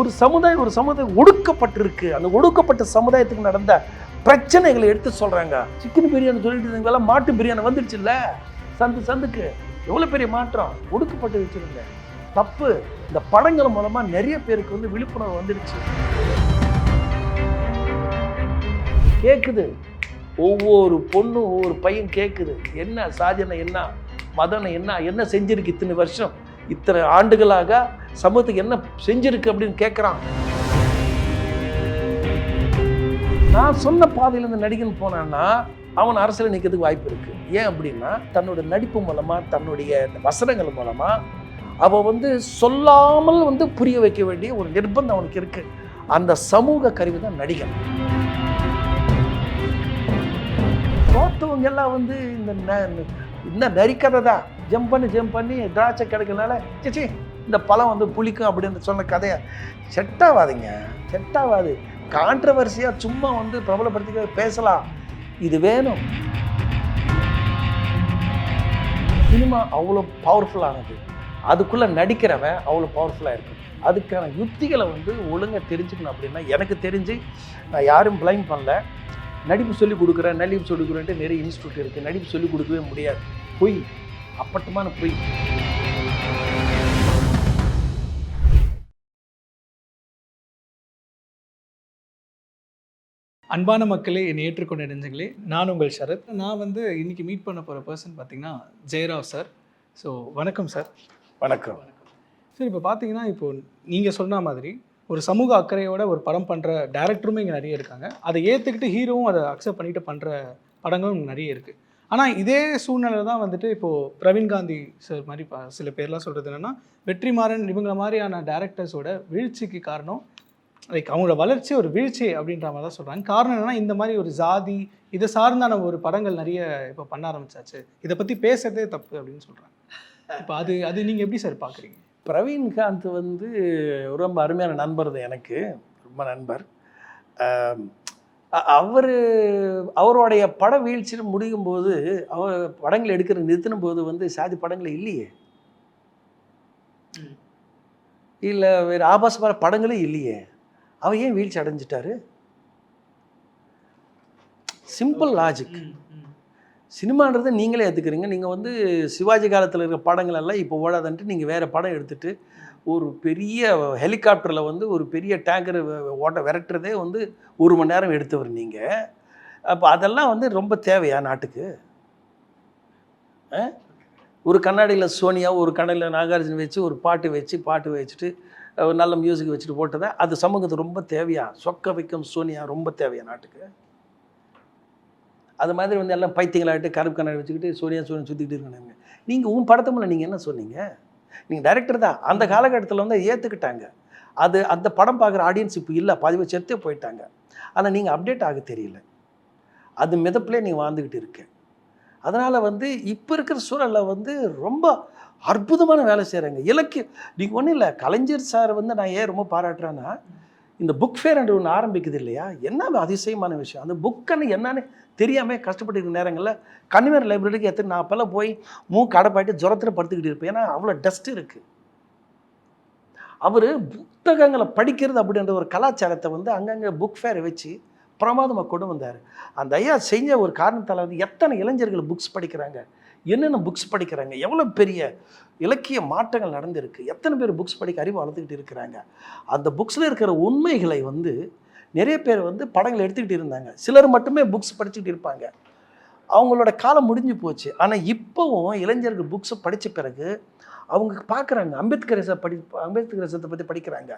ஒரு சமுதாயம் ஒரு சமுதாயம் ஒடுக்கப்பட்டிருக்கு. அந்த ஒடுக்கப்பட்ட சமுதாயத்துக்கு நடந்த பிரச்சனைகளை எடுத்து சொல்கிறாங்க சிக்கன் பிரியாணி சொல்லிட்டு இருந்தீங்களா மாட்டு பிரியாணி வந்துடுச்சு இல்லை சந்து சந்துக்கு. எவ்வளோ பெரிய மாற்றம்? ஒடுக்கப்பட்டு வச்சுருங்க தப்பு. இந்த படங்கள் மூலமாக நிறைய பேருக்கு வந்து விழிப்புணர்வு வந்துடுச்சு கேட்குது ஒவ்வொரு பொண்ணும் ஒவ்வொரு பையன் கேட்குது என்ன சாதனை என்ன மதனை என்ன என்ன செஞ்சிருக்கு இத்தனை வருஷம்? இத்தனை ஆண்டுகளாக சமூகத்துக்கு என்ன செஞ்சிருக்கு அப்படின்னு கேட்குறான் நான் சொன்ன பாதையிலேருந்து இந்த நடிகன் போனான்னா அவன் அரசியல் நிற்கிறதுக்கு வாய்ப்பு இருக்குது ஏன் அப்படின்னா தன்னோட நடிப்பு மூலமாக தன்னுடைய இந்த வசனங்கள் மூலமாக அவள் வந்து சொல்லாமல் வந்து புரிய வைக்க வேண்டிய ஒரு நிர்பந்தம் அவனுக்கு இருக்குது அந்த சமூக கருவி தான் நடிகன். தோத்தவங்க எல்லாம் வந்து இந்த இந்த நரிக்கதை தான் ஜம்ப் பண்ணி ஜம்ப் பண்ணி திராட்சை கிடைக்கனால சிச்சி இந்த பழம் வந்து புளிக்கும் அப்படின்னு சொன்ன கதையை செட் செட்டாகாது கான்ட்ரவர்சியாக சும்மா வந்து பிரபலப்படுத்திக்க பேசலாம். இது வேணும். சினிமா அவ்வளோ பவர்ஃபுல்லானது அதுக்குள்ளே நடிக்கிறவன் அவ்வளோ பவர்ஃபுல்லாக இருக்கு. அதுக்கான யுக்திகளை வந்து ஒழுங்காக தெரிஞ்சுக்கணும் அப்படின்னா எனக்கு தெரிஞ்சு நான் யாரும் பிளைம் பண்ணல. நடிப்பு சொல்லி கொடுக்குறேன் நடிப்பு சொல்லி கொடுக்குறேன்ட்டு நிறைய இன்ஸ்டியூட் இருக்குது நடிப்பு சொல்லி கொடுக்கவே முடியாது. பொய் அப்பட்டமான பொய். அன்பான மக்களே என்னை ஏற்றுக்கொண்ட நெஞ்சங்களே நான் உங்கள் சரத். நான் வந்து இன்னைக்கு மீட் பண்ண போகிற பர்சன் பார்த்தீங்கன்னா ஜெயராவ் சார் ஸோ வணக்கம் சார் வணக்கம். சார் இப்போ பார்த்தீங்கன்னா இப்போ நீங்கள் சொன்ன மாதிரி ஒரு சமூக அக்கறையோட ஒரு படம் பண்ணுற டேரக்டருமே இங்கே நிறைய இருக்காங்க. அதை ஏற்றுக்கிட்டு ஹீரோவும் அதை அக்செப்ட் பண்ணிட்டு பண்ணுற படங்களும் இங்க நிறைய இருக்குது ஆனால் இதே சூழ்நிலை தான் வந்துட்டு இப்போது பிரவீன் காந்தி சார் மாதிரி சில பேர்லாம் சொல்கிறது என்னென்னா வெற்றிமாறன் இவங்கள மாதிரியான டேரக்டர்ஸோட வீழ்ச்சிக்கு காரணம் லைக் அவங்களோட வளர்ச்சி ஒரு வீழ்ச்சி அப்படின்ற மாதிரி தான் சொல்கிறாங்க காரணம் என்னன்னா இந்த மாதிரி ஒரு ஜாதி இதை சார்ந்தான ஒரு படங்கள் நிறைய இப்போ பண்ண ஆரம்பிச்சாச்சு. இதை பற்றி பேசுறதே தப்பு அப்படின்னு சொல்கிறாங்க இப்போ அது அது நீங்கள் எப்படி சார் பார்க்குறீங்க பிரவீன்காந்த் வந்து ரொம்ப அருமையான நண்பர் தான் எனக்கு. ரொம்ப நண்பர். அவர் அவருடைய பட வீழ்ச்சி முடியும் போது அவர் படங்கள் எடுக்கிற நிறுத்தின போது வந்து சாதி படங்கள் இல்லையே. இல்லை வேறு ஆபாசமான படங்களே இல்லையே. அவர் ஏன் வீழ்ச்சி அடைஞ்சிட்டாரு? சிம்பிள் லாஜிக் சினிமான்றது நீங்களே ஏற்றுக்கிறீங்க நீங்கள் வந்து சிவாஜி காலத்தில் இருக்கிற படங்கள் எல்லாம் இப்போ ஓடாதன்ட்டு நீங்கள் வேறு படம் எடுத்துட்டு ஒரு பெரிய ஹெலிகாப்டரில் வந்து ஒரு பெரிய டேங்கர் ஓட்ட விரட்டுறதே வந்து ஒரு மணி நேரம் எடுத்தவர் நீங்கள் அப்போ அதெல்லாம் வந்து ரொம்ப தேவையா நாட்டுக்கு? ஆ? ஒரு கண்ணாடியில் சோனியா ஒரு கண்ணாடியில் நாகார்ஜுன வச்சு ஒரு பாட்டு வச்சு பாட்டு வச்சுட்டு ஒரு நல்ல மியூசிக் வச்சுட்டு போட்டதை அது சமூகத்துக்கு ரொம்ப தேவையா? சொக்க வைக்கும் சோனியா ரொம்ப தேவையா நாட்டுக்கு? அது மாதிரி வந்து எல்லாம் பைத்தியங்களாகிட்டு கருப்பு கண்ணாடி வச்சுக்கிட்டு சோனியா சோனியா சுற்றிக்கிட்டு இருக்காங்க நீங்கள் உன் படத்தை மேலே நீங்கள் என்ன சொன்னீங்க? நீங்கள் டைரக்டர் தான். அந்த காலகட்டத்தில் வந்து ஏற்றுக்கிட்டாங்க அது அந்த படம் பார்க்குற ஆடியன்ஸ் இப்போ இல்லை. பதிவு செத்தே போயிட்டாங்க. ஆனால் நீங்கள் அப்டேட் ஆக தெரியல. அது மிதப்பிலே நீங்கள் வாழ்ந்துக்கிட்டு இருக்கேன். அதனால் வந்து இப்போ இருக்கிற சூழலில் வந்து ரொம்ப அற்புதமான வேலை செய்கிறாங்க இலக்கு நீங்கள் ஒன்றும் இல்லை கலைஞர் சார் வந்து நான் ஏன் ரொம்ப பாராட்டுறேன்னா இந்த புக் ஃபேர் என்று ஒன்று ஆரம்பிக்குது இல்லையா? என்ன அதிசயமான விஷயம். அந்த புக்குன்னு என்னன்னு தெரியாமல் கஷ்டப்பட்டு இருக்கிற நேரங்களில் கன்வீனர் லைப்ரரிக்கு எத்தனை நான் அப்போல்லாம் போய் மூ கடைப்பாயிட்டு ஜுரத்தில் படுத்துக்கிட்டு இருப்பேன். ஏன்னா அவ்வளோ டஸ்ட் இருக்குது அவர் புத்தகங்களை படிக்கிறது அப்படின்ற ஒரு கலாச்சாரத்தை வந்து அங்கங்கே புக் ஃபேரை வச்சு பிரமாதமாக கொண்டு வந்தார். அந்த ஐயா செஞ்ச ஒரு காரணத்தால் வந்து எத்தனை இளைஞர்கள் புக்ஸ் படிக்கிறாங்க? என்னென்ன புக்ஸ் படிக்கிறாங்க? எவ்வளோ பெரிய இலக்கிய மாற்றங்கள் நடந்திருக்கு? எத்தனை பேர் புக்ஸ் படிக்க அறிவு வளர்த்துக்கிட்டு இருக்கிறாங்க? அந்த புக்ஸில் இருக்கிற உண்மைகளை வந்து நிறைய பேர் வந்து படங்கள் எடுத்துக்கிட்டு இருந்தாங்க. சிலர் மட்டுமே புக்ஸ் படிச்சுக்கிட்டு இருப்பாங்க. அவங்களோட காலம் முடிஞ்சு போச்சு. ஆனால் இப்போவும் இளைஞர்கள் புக்ஸை படித்த பிறகு அவங்க பார்க்குறாங்க. அம்பேத்கர் படி அம்பேத்கர் பற்றி படிக்கிறாங்க.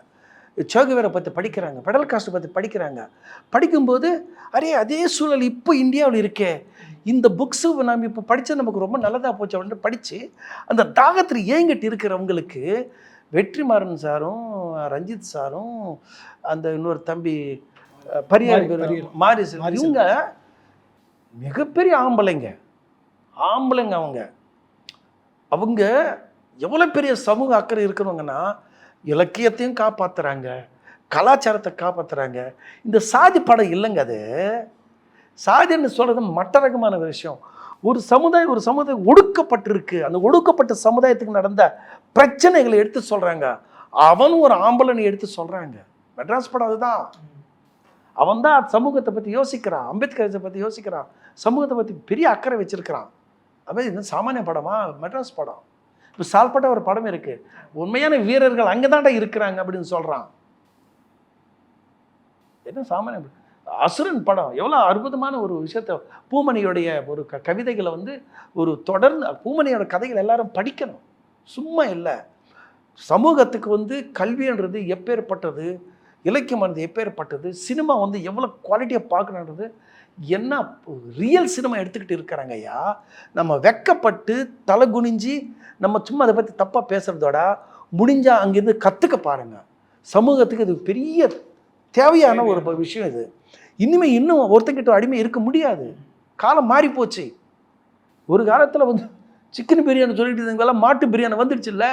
சோகவேரை பற்றி படிக்கிறாங்க பெடல் காஸ்ட்டை பற்றி படிக்கிறாங்க. படிக்கும்போது அரே அதே சூழல் இப்போ இந்தியாவில் இருக்கே. இந்த புக்ஸு நாம் இப்போ படித்தா நமக்கு ரொம்ப நல்லதாக போச்சு அப்படின்னு படித்து அந்த தாகத்தில் ஏங்கிட்டு இருக்கிறவங்களுக்கு வெற்றிமாறன் சாரும் ரஞ்சித் சாரும் அந்த இன்னொரு தம்பி பரியார் மாரி- சார் இவங்க மிகப்பெரிய ஆம்பளைங்க. ஆம்பளைங்க அவங்க. அவங்க எவ்வளோ பெரிய சமூக அக்கறை இருக்கிறவங்கன்னா இலக்கியத்தையும் காப்பாற்றுறாங்க கலாச்சாரத்தை காப்பாற்றுறாங்க இந்த சாதி படம் இல்லைங்க அது. சாதின்னு சொல்கிறது மட்ட ரகமான விஷயம். ஒரு சமுதாயம் ஒரு சமுதாயம் ஒடுக்கப்பட்டிருக்கு. அந்த ஒடுக்கப்பட்ட சமுதாயத்துக்கு நடந்த பிரச்சனைகளை எடுத்து சொல்கிறாங்க அவனும் ஒரு ஆம்பளனை எடுத்து சொல்கிறாங்க மெட்ராஸ் படம் அதுதான். அவன் தான் சமூகத்தை பற்றி யோசிக்கிறான். அம்பேத்கரை பற்றி யோசிக்கிறான். சமூகத்தை பற்றி பெரிய அக்கறை வச்சிருக்கிறான். அப்போ இது சாமானிய படமா? மெட்ராஸ் படம். இப்போ சால்பட்ட ஒரு படம் இருக்குது உண்மையான வீரர்கள் அங்கே தான்டா இருக்கிறாங்க அப்படின்னு சொல்கிறான் என்ன சாமானிய அசுரன் படம் எவ்வளோ அற்புதமான ஒரு விஷயத்த. பூமணியுடைய ஒரு க கவிதைகளை வந்து ஒரு தொடர்ந்து பூமணியோட கதைகள் எல்லாரும் படிக்கணும். சும்மா இல்லை. சமூகத்துக்கு வந்து கல்வின்றது எப்பேற்பட்டது இலக்கியமானது எப்பேற்பட்டது சினிமா வந்து எவ்வளோ குவாலிட்டியாக பார்க்கணுன்றது என்ன ரியல் சினிமா எடுத்துக்கிட்டு இருக்கிறாங்க ஐயா? நம்ம வெக்கப்பட்டு தலை குனிஞ்சு நம்ம சும்மா அதை பற்றி தப்பாக பேசுகிறதோட முடிஞ்சால் அங்கேருந்து கற்றுக்க பாருங்க. சமூகத்துக்கு இது பெரிய தேவையான ஒரு விஷயம் இது. இனிமே இன்னும் ஒருத்தங்கிட்ட அடிமை இருக்க முடியாது. காலம் மாறி போச்சு. ஒரு காலத்தில் வந்து சிக்கன் பிரியாணி சொல்லிட்டு இருந்தவங்கெல்லாம் மாட்டு பிரியாணி வந்துடுச்சுல்ல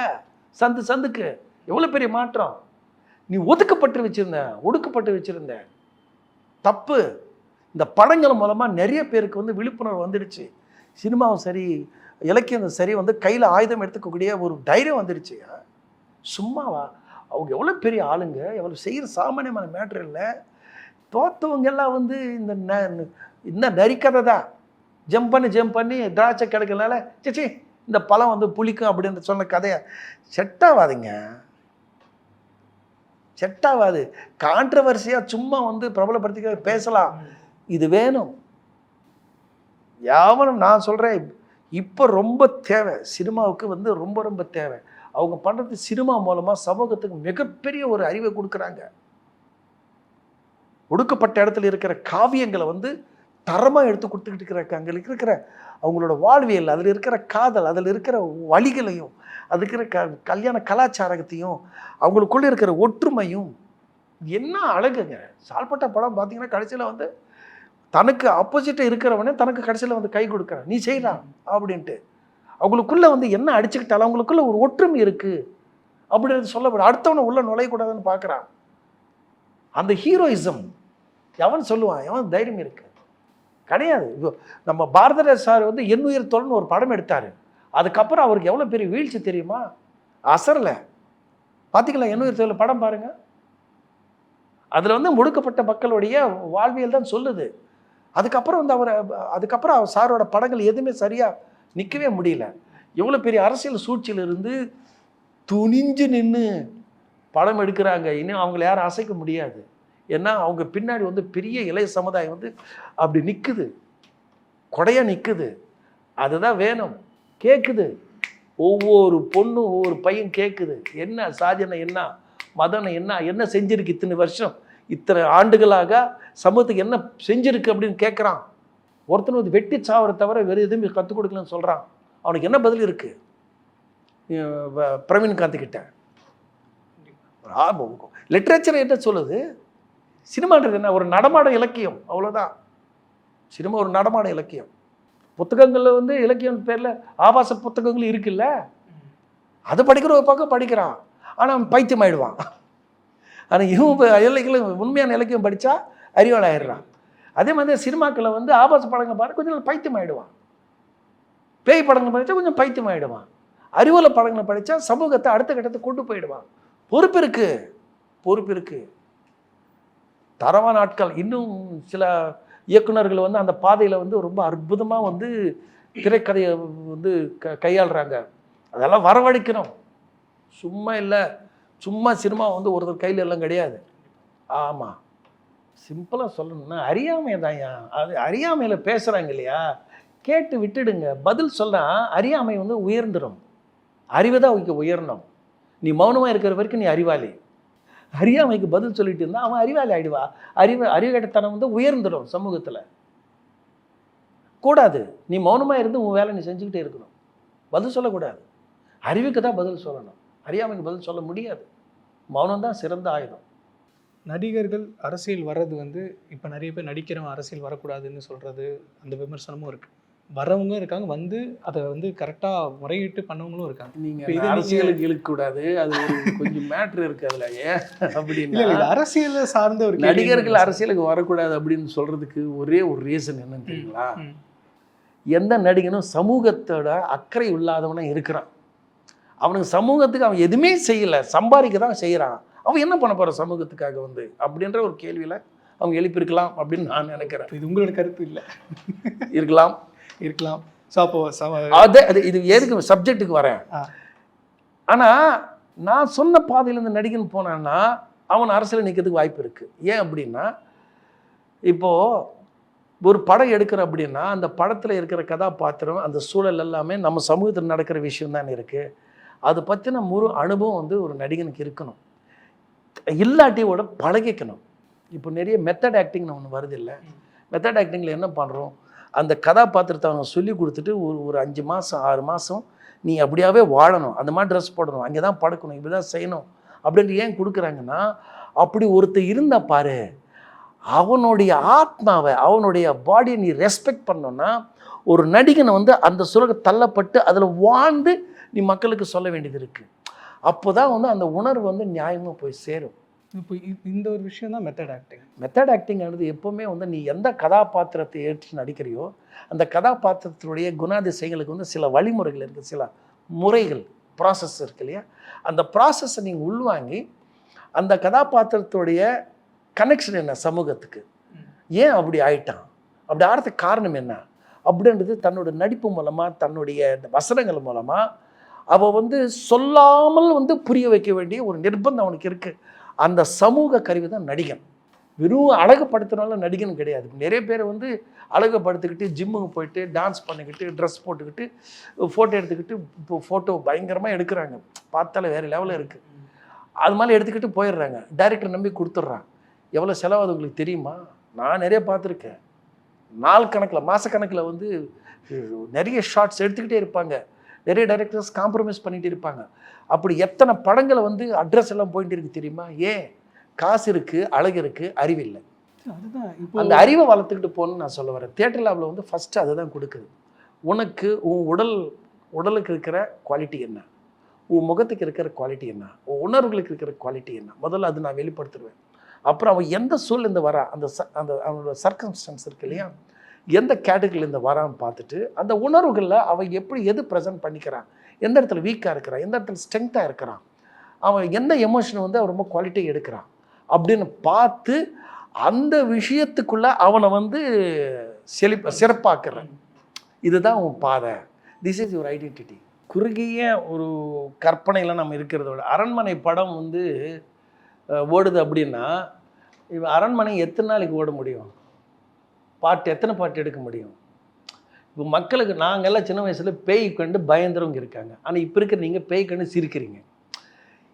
சந்து சந்துக்கு. எவ்வளோ பெரிய மாற்றம்? நீ ஒதுக்கப்பட்டு வச்சிருந்த ஒடுக்கப்பட்டு வச்சிருந்த தப்பு இந்த படங்கள் மூலமாக நிறைய பேருக்கு வந்து விழிப்புணர்வு வந்துடுச்சு. சினிமாவும் சரி இலக்கியம் சரி வந்து கையில் ஆயுதம் எடுத்துக்கக்கூடிய ஒரு தைரியம் வந்துடுச்சு. சும்மாவா? அவங்க எவ்வளோ பெரிய ஆளுங்க எவ்வளோ செய்கிற சாமானியமான மேட்ரு இல்லை. தோத்தவங்கெல்லாம் வந்து இந்த ந- இந்த நரிக்கதை தான். ஜம்ப் பண்ணி ஜம்ப் பண்ணி திராட்சை கிடைக்கலனால சிச்சி இந்த பழம் வந்து புளிக்கும் அப்படின்னு சொன்ன கதையை? செட்டாகாதுங்க செட்டாகாது கான்ட்ரவர்சியாக சும்மா வந்து பிரபலப்படுத்திக்க பேசலாம். இது வேணும். யாவனும் நான் சொல்கிறேன் இப்போ ரொம்ப தேவை. சினிமாவுக்கு வந்து ரொம்ப ரொம்ப தேவை. அவங்க பண்ணுறது சினிமா மூலமாக சமூகத்துக்கு மிகப்பெரிய ஒரு அறிவை கொடுக்குறாங்க. ஒடுக்கப்பட்ட இடத்துல இருக்கிற காவியங்களை வந்து தரமாக எடுத்து கொடுத்துக்கிட்டு இருக்கிற அங்கே இருக்கிற அவங்களோட வாழ்வியல் அதில் இருக்கிற காதல் அதில் இருக்கிற வழிகளையும் அது இருக்கிற க கல்யாண கலாச்சாரத்தையும் அவங்களுக்குள்ளே இருக்கிற ஒற்றுமையும் என்ன அழகுங்க. சால்பட்ட படம் பார்த்தீங்கன்னா கடைசியில் வந்து தனக்கு ஆப்போசிட்டாக இருக்கிறவனே தனக்கு கடைசியில் வந்து கை கொடுக்குறான். நீ செய்யலாம் அப்படின்ட்டு. அவங்களுக்குள்ளே வந்து என்ன அடிச்சுக்கிட்டாலும் அவங்களுக்குள்ள ஒரு ஒற்றுமை இருக்குது அப்படின்றது சொல்லப்படும். அடுத்தவனை உள்ள நுழையக்கூடாதுன்னு பார்க்குறான் அந்த ஹீரோயிசம் எவன் சொல்லுவான்? எவன் தைரியம் இருக்கு? கிடையாது. இப்போ நம்ம பாரதராஜ் சார் வந்து எண்ணுயிர் தோழன் ஒரு படம் எடுத்தார். அதுக்கப்புறம் அவருக்கு எவ்வளோ பெரிய வீழ்ச்சி தெரியுமா? அசரில். பார்த்தீங்களா எண்ணுயிர் தோழன் படம் பாருங்கள் அதில் வந்து முடுக்கப்பட்ட மக்களுடைய வாழ்வியல் தான் சொல்லுது. அதுக்கப்புறம் வந்து அவர் அதுக்கப்புறம் அவர் சாரோட படங்கள் எதுவுமே சரியாக நிற்கவே முடியல. எவ்வளோ பெரிய அரசியல் சூழ்ச்சியிலிருந்து துணிஞ்சு நின்று படம் எடுக்கிறாங்க. இன்னும் அவங்கள யாரும் அசைக்க முடியாது. ஏன்னா அவங்க பின்னாடி வந்து பெரிய இளைய சமுதாயம் வந்து அப்படி நிற்குது கொடையாக நிற்குது அதுதான் வேணும். கேட்குது ஒவ்வொரு பொண்ணும் ஒவ்வொரு பையன் கேட்குது என்ன சாதனை என்ன மதனை என்ன என்ன செஞ்சிருக்கு இத்தனை வருஷம்? இத்தனை ஆண்டுகளாக சமூகத்துக்கு என்ன செஞ்சிருக்கு அப்படின்னு கேட்குறான் ஒருத்தன் வந்து வெட்டி சாவரை தவிர வேறு எதுவுமே கற்றுக் கொடுக்கலன்னு சொல்கிறான் அவனுக்கு என்ன பதில் இருக்குது பிரவீன் காந்திக்கிட்ட லிட்ரேச்சர் என்ன சொல்லுது? சினிமான்றது என்ன? ஒரு நடமாட இலக்கியம் அவ்வளோதான் சினிமா ஒரு நடமாட இலக்கியம். புத்தகங்களில் வந்து இலக்கியம் பேரில் ஆபாச புத்தகங்கள் இருக்குல்ல? அது படிக்கிற ஒரு பக்கம் படிக்கிறான். ஆனால் அவன் பைத்தியம் ஆயிடுவான் ஆனால் இவன் இப்போ இலக்கியம் உண்மையான இலக்கியம் படித்தா அறிவாள் ஆயிடுறான் அதே மாதிரி சினிமாக்களில் வந்து ஆபாச படங்கள் பாரு கொஞ்சம் நாள் பைத்தியம் ஆகிடுவான் பேய் படங்கள் படித்தா கொஞ்சம் பைத்தியம் ஆகிடுவான் அறிவுல படங்களை படித்தா சமூகத்தை அடுத்த கட்டத்தை கொண்டு போயிடுவான். பொறுப்பு இருக்கு பொறுப்பு இருக்கு. தரமான ஆட்கள் இன்னும் சில இயக்குனர்கள் வந்து அந்த பாதையில் வந்து ரொம்ப அற்புதமாக வந்து திரைக்கதையை வந்து க கையாளுறாங்க. அதெல்லாம் வரவழைக்கணும். சும்மா இல்லை. சும்மா சினிமா வந்து ஒருத்தர் கையில் எல்லாம் கிடையாது. ஆமாம் சிம்பிளாக சொல்லணும்னா அறியாமை தான் அது அறியாமையில் பேசுகிறாங்க இல்லையா? கேட்டு விட்டுடுங்க. பதில் சொன்னால் அறியாமை வந்து உயர்ந்துடும் அறிவு தான் அவங்க உயரணும். நீ மௌனமாக இருக்கிற வரைக்கும் நீ அறிவாளி. அறியாமைக்கு பதில் சொல்லிட்டு இருந்தால் அவன் அறிவாளி ஆயிடுவா. அறிவு அறிவுகட்டத்தனம் வந்து உயர்ந்துடும் சமூகத்தில். கூடாது. நீ மௌனமாக இருந்து உன் வேலை நீ செஞ்சுக்கிட்டே இருக்கணும். பதில் சொல்லக்கூடாது. அறிவுக்கு தான் பதில் சொல்லணும். அறியாமைக்கு பதில் சொல்ல முடியாது. மௌனம் தான் சிறந்த ஆயுதம். நடிகர்கள் அரசியல் வர்றது வந்து இப்போ நிறைய பேர் நடிக்கிறவன் அரசியல் வரக்கூடாதுன்னு சொல்கிறது அந்த விமர்சனமும் இருக்குது வரவங்க இருக்காங்க வந்து அதை வந்து கரெக்டாக முறையிட்டு பண்ணவங்களும் இருக்காங்க. நீங்கள் அரசியலுக்கு இழுக்கக்கூடாது அது ஒரு கொஞ்சம் மேட்ரு இருக்கு அதில் ஏன் அப்படின்னா அரசியலை சார்ந்த ஒரு நடிகர்கள். அரசியலுக்கு வரக்கூடாது அப்படின்னு சொல்றதுக்கு ஒரே ஒரு ரீசன் என்னன்னு தெரியுங்களா. எந்த நடிகனும் சமூகத்தோட அக்கறை இல்லாதவனா இருக்கிறான். அவனுக்கு சமூகத்துக்கு அவன் எதுவுமே செய்யலை சம்பாதிக்க தான் செய்கிறான் அவன் என்ன பண்ண போகிறான் சமூகத்துக்காக வந்து? அப்படின்ற ஒரு கேள்வியில் அவங்க எழுப்பியிருக்கலாம் அப்படின்னு நான் நினைக்கிறேன். இது உங்களோட கருத்து இல்லை. இருக்கலாம். இருக்கலாம். ஸோ அப்போ அது அது இது எதுக்கு சப்ஜெக்ட்டுக்கு வரேன். ஆனால் நான் சொன்ன பாதையிலேருந்து நடிகன் போனான்னா அவன் அரசியல் நிற்கிறதுக்கு வாய்ப்பு இருக்குது ஏன் அப்படின்னா இப்போது ஒரு படம் எடுக்கிற அப்படின்னா அந்த படத்தில் இருக்கிற கதாபாத்திரம் அந்த சூழல் எல்லாமே நம்ம சமூகத்தில் நடக்கிற விஷயம் தான் இருக்குது அது பற்றின முழு அனுபவம் வந்து ஒரு நடிகனுக்கு இருக்கணும். இல்லாட்டியோட பழகிக்கணும். இப்போ நிறைய மெத்தட் ஆக்டிங்னு ஒன்று வருது இல்லை? மெத்தட் ஆக்டிங்கில் என்ன பண்ணுறோம் அந்த கதாபாத்திரத்தை அவங்க சொல்லி கொடுத்துட்டு ஒரு ஒரு அஞ்சு மாதம் ஆறு மாதம் நீ அப்படியாவே வாழணும். அந்த மாதிரி ட்ரெஸ் போடணும். அங்கே தான் படுக்கணும். இப்படி தான் செய்யணும். அப்படின்ட்டு ஏன் கொடுக்குறாங்கன்னா அப்படி ஒருத்தர் இருந்தா பாரு அவனுடைய ஆத்மாவை அவனுடைய பாடியை நீ ரெஸ்பெக்ட் பண்ணோன்னா ஒரு நடிகனை வந்து அந்த சுரக தள்ளப்பட்டு அதில் வாழ்ந்து நீ மக்களுக்கு சொல்ல வேண்டியது இருக்குது அப்போ தான் வந்து அந்த உணர்வு வந்து நியாயமாக போய் சேரும். இப்போ இந்த ஒரு விஷயம் தான் மெத்தட் ஆக்டிங் மெத்தட் ஆக்டிங் ஆனது எப்போவுமே வந்து நீ எந்த கதாபாத்திரத்தை ஏற்று நடிக்கிறியோ அந்த கதாபாத்திரத்தினுடைய குணாதிசயங்களுக்கு வந்து சில வழிமுறைகள் இருக்குது சில முறைகள் ப்ராசஸ் இருக்கு இல்லையா? அந்த ப்ராசஸை நீங்கள் உள்வாங்கி அந்த கதாபாத்திரத்துடைய கனெக்ஷன் என்ன சமூகத்துக்கு? ஏன் அப்படி ஆயிட்டான்? அப்படி ஆகிறதுக்கு காரணம் என்ன? அப்படின்றது தன்னோட நடிப்பு மூலமாக தன்னுடைய இந்த வசனங்கள் மூலமாக அவள் வந்து சொல்லாமல் வந்து புரிய வைக்க வேண்டிய ஒரு நிர்பந்தம் அவனுக்கு இருக்குது அந்த சமூக கருவி தான் நடிகன். வெறும் அழகுப்படுத்துனால நடிகன் கிடையாது. நிறைய பேர் வந்து அழகுப்படுத்திக்கிட்டு ஜிம்முக்கு போயிட்டு டான்ஸ் பண்ணிக்கிட்டு ட்ரெஸ் போட்டுக்கிட்டு ஃபோட்டோ எடுத்துக்கிட்டு இப்போ ஃபோட்டோ பயங்கரமாக எடுக்கிறாங்க. பார்த்தாலே வேறு லெவலில் இருக்குது அது மாதிரி எடுத்துக்கிட்டு போயிடுறாங்க. டைரக்டர் நம்பி கொடுத்துட்றான். எவ்வளோ செலவாது உங்களுக்கு தெரியுமா? நான் நிறைய பார்த்துருக்கேன். நாள் கணக்கில் மாதக்கணக்கில் வந்து நிறைய ஷார்ட்ஸ் எடுத்துக்கிட்டே இருப்பாங்க. நிறைய டைரக்டர்ஸ் காம்ப்ரமைஸ் பண்ணிட்டு இருப்பாங்க. அப்படி எத்தனை படங்களை வந்து அட்ரஸ் எல்லாம் போயிட்டு இருக்கு தெரியுமா? ஏன்? காசு இருக்குது அழகு இருக்குது அறிவில்லை அதுதான். அந்த அறிவை வளர்த்துக்கிட்டு போகணும்னு நான் சொல்ல வரேன். தேட்டர் லேபில் வந்து ஃபஸ்ட்டு அதை தான் கொடுக்குது. உனக்கு உன் உடல் உடலுக்கு இருக்கிற குவாலிட்டி என்ன? உன் முகத்துக்கு இருக்கிற குவாலிட்டி என்ன? உன் உணர்வுகளுக்கு இருக்கிற குவாலிட்டி என்ன? முதல்ல அது நான் வெளிப்படுத்திடுவேன். அப்புறம் அவன் எந்த சூழ்நிலை வரா அந்த அந்த அவனோட சர்க்கம்ஸ்டன்ஸ் இருக்கு இல்லையா? எந்த கேட்டகரியிலேருந்து வரான்னு பார்த்துட்டு அந்த உணர்வுகளில் அவன் எப்படி எது ப்ரெசென்ட் பண்ணிக்கிறான்? எந்த இடத்துல வீக்காக இருக்கிறான்? எந்த இடத்துல ஸ்ட்ரென்த்தாக இருக்கிறான்? அவன் எந்த எமோஷனை வந்து அவன் ரொம்ப குவாலிட்டி எடுக்கிறான்? அப்படின்னு பார்த்து அந்த விஷயத்துக்குள்ளே அவனை வந்து செழிப்ப சிறப்பாக்குறேன் இதுதான் உன் பாதை. திஸ் இஸ் யுவர் ஐடென்டிட்டி குறுகிய ஒரு கற்பனையில் நம்ம இருக்கிறத விட அரண்மனை படம் வந்து ஓடுது அப்படின்னா இப்போ அரண்மனை எத்தனை நாளைக்கு ஓட முடியும்? பாட்டு எத்தனை பாட்டு எடுக்க முடியும்? இப்போ மக்களுக்கு நாங்கள்லாம் சின்ன வயசில் பேய் கண்டு பயந்துறவங்க இருக்காங்க. ஆனால் இப்போ இருக்கிற நீங்கள் பேய் கண்டு சிரிக்கிறீங்க.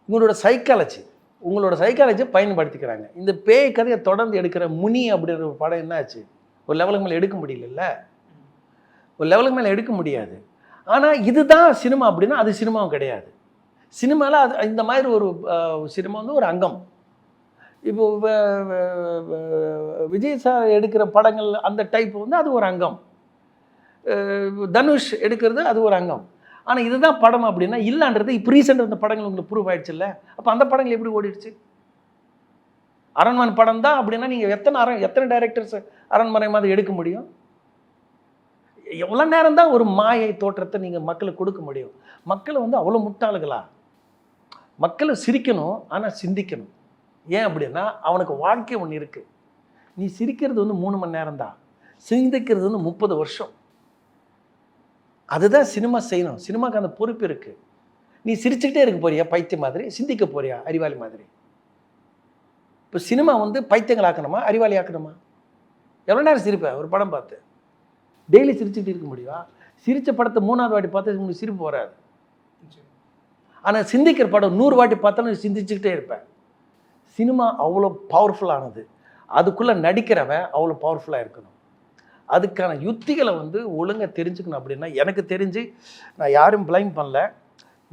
இவங்களோட சைக்காலஜி உங்களோட சைக்காலஜியை பயன்படுத்திக்கிறாங்க. இந்த பேய் கதையை தொடர்ந்து எடுக்கிற முனி அப்படின்ற ஒரு படம் என்னாச்சு? ஒரு லெவலுக்கு மேலே எடுக்க முடியலல்ல? ஒரு லெவலுக்கு மேலே எடுக்க முடியாது. ஆனால் இதுதான் சினிமா அப்படின்னா அது சினிமாவும் கிடையாது. சினிமாவில் அது இந்த மாதிரி ஒரு சினிமா வந்து ஒரு அங்கம். இப்போ விஜய் சார் எடுக்கிற படங்கள் அந்த டைப் வந்து அது ஒரு அங்கம். தனுஷ் எடுக்கிறது அது ஒரு அங்கம். ஆனால் இதுதான் படம் அப்படின்னா இல்லைன்றது இப்போ ரீசெண்ட் அந்த படங்கள் உங்களுக்கு ப்ரூவ் ஆயிடுச்சுல்ல? அப்போ அந்த படங்கள் எப்படி ஓடிடுச்சு? அரண்மனை படம் தான் அப்படின்னா நீங்கள் எத்தனை அரண் எத்தனை டைரக்டர்ஸ் அரண்மனை மாதிரி எடுக்க முடியும்? எவ்வளோ நேரம் தான் ஒரு மாயை தோற்றத்தை நீங்கள் மக்களுக்கு கொடுக்க முடியும்? மக்களை வந்து அவ்வளோ முட்டாளுகளா? மக்களை சிரிக்கணும் ஆனால் சிந்திக்கணும். ஏன் அப்படின்னா அவனுக்கு வாழ்க்கை ஒன்று இருக்குது நீ சிரிக்கிறது வந்து மூணு மணி நேரம் தான் சிந்திக்கிறது வந்து முப்பது வருஷம். அதுதான் சினிமா செய்யணும். சினிமாவுக்கு அந்த பொறுப்பு இருக்குது நீ சிரிச்சுக்கிட்டே இருக்க போறியா? பைத்தியம் மாதிரி. சிந்திக்க போறியா? அறிவாளி மாதிரி. இப்போ சினிமா வந்து பைத்தியங்கள் ஆக்கணுமா அறிவாளி ஆக்கணுமா? எவ்வளோ நேரம் சிரிப்பேன் ஒரு படம் பார்த்து. டெய்லி சிரிச்சுக்கிட்டு இருக்க முடியுமா? சிரித்த படத்தை மூணாவது வாட்டி பார்த்து உங்களுக்கு சிரிப்பு வராது. ஆனால் சிந்திக்கிற படம் நூறு வாட்டி பார்த்தாலும் நீ சிந்திச்சுக்கிட்டே இருப்பேன் சினிமா அவ்வளோ பவர்ஃபுல்லானது அதுக்குள்ளே நடிக்கிறவன் அவ்வளோ பவர்ஃபுல்லாக இருக்கணும். அதுக்கான யுத்திகளை வந்து ஒழுங்காக தெரிஞ்சுக்கணும் அப்படின்னா எனக்கு தெரிஞ்சு நான் யாரும் ப்ளைம் பண்ணல.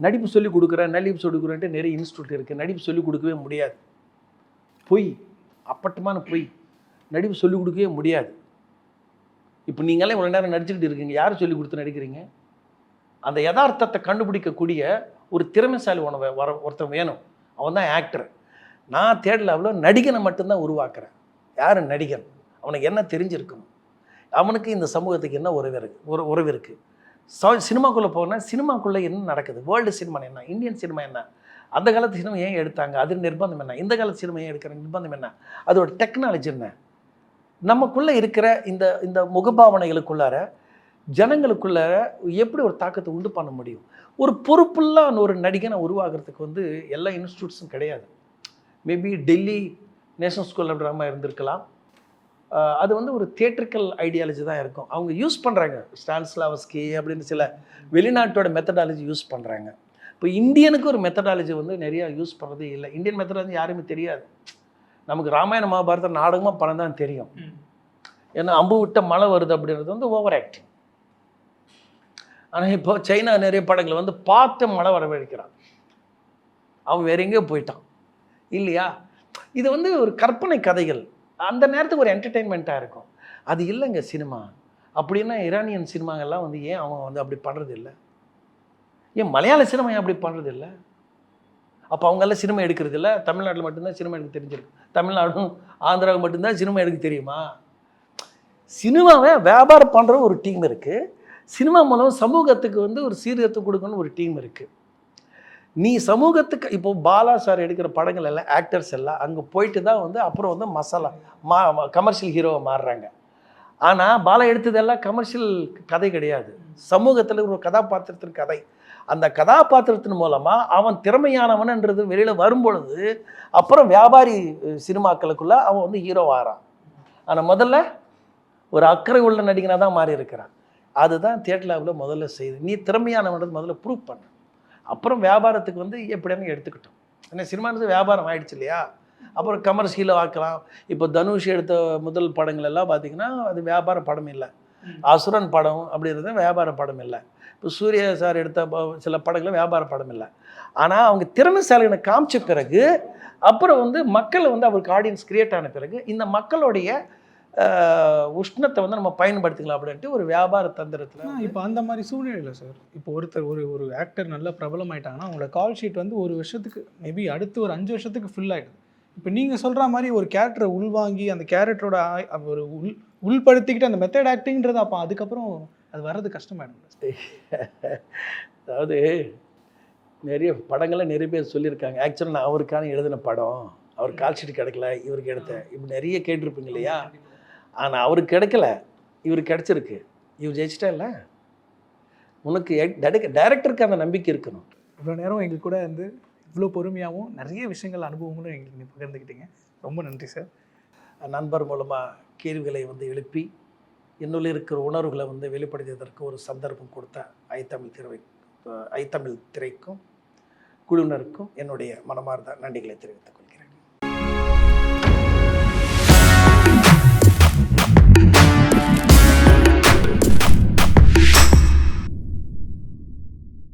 நடிப்பு சொல்லி கொடுக்குறேன் நடிப்பு சொல்லி கொடுக்குறேன்ட்டு நிறைய இன்ஸ்டியூட் இருக்குது நடிப்பு சொல்லி கொடுக்கவே முடியாது. பொய் அப்பட்டமான பொய். நடிப்பு சொல்லி கொடுக்கவே முடியாது. இப்போ நீங்களே இவ்வளோ நேரம் நடிச்சுக்கிட்டு இருக்கீங்க. யார் சொல்லி கொடுத்து நடிக்கிறீங்க? அந்த யதார்த்தத்தை கண்டுபிடிக்கக்கூடிய ஒரு திறமைசாலி உணவை வர ஒருத்தன் வேணும். அவன் தான் ஆக்டர் நான் தேடல அவ்வளோ நடிகனை மட்டும்தான் உருவாக்குறேன். யார் நடிகன்? அவனுக்கு என்ன தெரிஞ்சிருக்கணும்? அவனுக்கு இந்த சமூகத்துக்கு என்ன உறவு இருக்கு? ஒரு உறவு இருக்குது சினிமாக்குள்ளே போனால் சினிமாக்குள்ளே என்ன நடக்குது? வேர்ல்டு சினிமா என்ன? இந்தியன் சினிமா என்ன? அந்த காலத்து சினிமா ஏன் எடுத்தாங்க? அது நிர்பந்தம் என்ன? இந்த காலத்து சினிமா ஏன் எடுக்கிற நிர்பந்தம் என்ன? அதோட டெக்னாலஜி என்ன? நமக்குள்ளே இருக்கிற இந்த இந்த முகபாவனைகளுக்குள்ளார ஜனங்களுக்குள்ள எப்படி ஒரு தாக்கத்தை உண்டு பண்ண முடியும்? ஒரு பொறுப்புள்ளான ஒரு நடிகனை உருவாகிறதுக்கு வந்து எல்லா இன்ஸ்டியூட்ஸும் கிடையாது. Maybe Delhi national school of drama இருந்திருக்கலாம். அது வந்து ஒரு தியேட்ரிக்கல் ஐடியாலஜி தான் இருக்கும். அவங்க யூஸ் பண்ணுறாங்க ஸ்டான்ஸ்லாவஸ்கி அப்படின்னு சில வெளிநாட்டோட மெத்தடாலஜி யூஸ் பண்ணுறாங்க இப்போ இந்தியனுக்கு ஒரு மெத்தடாலஜி வந்து நிறையா யூஸ் பண்ணுறதே இல்லை. இந்தியன் மெத்தடாலஜி யாருமே தெரியாது. நமக்கு ராமாயண மகாபாரதம் நாடகமாக படம் தான் தெரியும். ஏன்னா அம்பு விட்ட மழை வருது அப்படின்றது வந்து ஓவர் ஆக்டிங் ஆனால் இப்போ சைனா நிறைய படங்களை வந்து பார்த்து மழை வரவழைக்கிறான். அவன் வேற எங்கேயோ போயிட்டான். இல்லையா? இது வந்து ஒரு கற்பனை கதைகள். அந்த நேரத்துக்கு ஒரு என்டர்டெயின்மெண்ட்டாக இருக்கும். அது இல்லைங்க சினிமா. அப்படின்னா ஈரானியன் சினிமாங்கெல்லாம் வந்து ஏன் அவங்க வந்து அப்படி பண்ணுறது இல்லை ஏன் மலையாள சினிமா ஏன் அப்படி பண்ணுறது இல்லை அப்போ அவங்கெல்லாம் சினிமா எடுக்கிறது இல்லை தமிழ்நாட்டில் மட்டும்தான் சினிமா எடுக்க தெரிஞ்சிருக்கு. தமிழ்நாடும் ஆந்திராவுக்கு மட்டும்தான் சினிமா எடுக்க தெரியுமா? சினிமாவை வியாபாரம் பண்ணுற ஒரு டீம் இருக்குது சினிமா மூலம் சமூகத்துக்கு வந்து ஒரு சீர்திருத்தம் கொடுக்கணும்னு ஒரு டீம் இருக்குது நீ சமூகத்துக்கு இப்போ பாலா சார் எடுக்கிற படங்கள் எல்லாம் ஆக்டர்ஸ் எல்லாம் அங்கே போயிட்டு தான் வந்து அப்புறம் வந்து மசாலா மா கமர்ஷியல் ஹீரோவை மாறுறாங்க. ஆனால் பாலா எடுத்ததெல்லாம் கமர்ஷியல் கதை கிடையாது. சமூகத்தில் ஒரு கதாபாத்திரத்தின் கதை. அந்த கதாபாத்திரத்தின் மூலமாக அவன் திறமையானவன்ன்றது வெளியில் வரும்பொழுது அப்புறம் வியாபாரி சினிமாக்களுக்குள்ளே சினிமாக்களுக்குள்ள அவன் வந்து ஹீரோ ஆறான். ஆனால் முதல்ல ஒரு அக்கறை உள்ள நடிகனாக தான் மாறி இருக்கிறான் அதுதான் தியேட்டரில் முதல்ல செய்யுது நீ திறமையானவன்றது முதல்ல ப்ரூவ் பண்ண. அப்புறம் வியாபாரத்துக்கு வந்து எப்படின்னு எடுத்துக்கிட்டோம். ஏன்னா சினிமானது வியாபாரம் ஆயிடுச்சு இல்லையா? அப்புறம் கமர்ஷியலாக ஆக்கலாம். இப்போ தனுஷ் எடுத்த முதல் படங்கள் எல்லாம் பார்த்தீங்கன்னா அது வியாபார படம் இல்லை. அசுரன் படம் அப்படின்றது வியாபார படம் இல்லை. இப்போ சூர்யா சார் எடுத்த சில படங்கள் வியாபார படம் இல்லை. ஆனால் அவங்க திறமைசாலினை காமிச்ச பிறகு அப்புறம் வந்து மக்கள் வந்து அவருக்கு ஆடியன்ஸ் கிரியேட் ஆன பிறகு இந்த மக்களுடைய உஷ்ணத்தை வந்து நம்ம பயன்படுத்திக்கலாம் அப்படின்ட்டு ஒரு வியாபார தந்திரத்தில் இப்போ அந்த மாதிரி சூழ்நிலையில் சார் இப்போ ஒருத்தர் ஒரு ஒரு ஆக்டர் நல்ல பிரபலம் ஆயிட்டாங்கன்னா அவங்களோட கால் ஷீட் வந்து ஒரு வருஷத்துக்கு மேபி அடுத்து ஒரு அஞ்சு வருஷத்துக்கு ஃபில் ஆகிடுது இப்போ நீங்கள் சொல்கிற மாதிரி ஒரு கேரக்டரை உள்வாங்கி அந்த கேரக்டரோட ஒரு உள் உள்படுத்திக்கிட்டு அந்த மெத்தட் ஆக்டிங்கிறது அப்போ அதுக்கப்புறம் அது வர்றது கஷ்டமாயிடும். அதாவது நிறைய படங்களை நிறைய பேர் சொல்லியிருக்காங்க. ஆக்சுவலாக நான் அவருக்கான எழுதின படம் அவர் கால் ஷீட் கிடைக்கல இவருக்கு எடுத்தேன். இப்படி நிறைய கேட்டிருப்பீங்க இல்லையா? ஆனால் அவருக்கு கிடைக்கல. இவருக்கு கிடைச்சிருக்கு. இவர் ஜெயிச்சிட்டா இல்லை? உனக்கு டைரக்டருக்கு அந்த நம்பிக்கை இருக்கணும். இவ்வளோ நேரம் எங்களுக்கு கூட வந்து இவ்வளோ பொறுமையாகவும் நிறைய விஷயங்கள் அனுபவங்களும் எங்களுக்கு நீ பகிர்ந்துக்கிட்டீங்க. ரொம்ப நன்றி சார். நண்பர் மூலமாக கேள்விகளை வந்து எழுப்பி என்னுள்ள இருக்கிற உணர்வுகளை வந்து வெளிப்படுத்தியதற்கு ஒரு சந்தர்ப்பம் கொடுத்த ஐத்தமிழ் திரை ஐத்தமிழ் திரைக்கும் குழுவினருக்கும் என்னுடைய மனமார்ந்த நன்றிகளை தெரிவித்துக்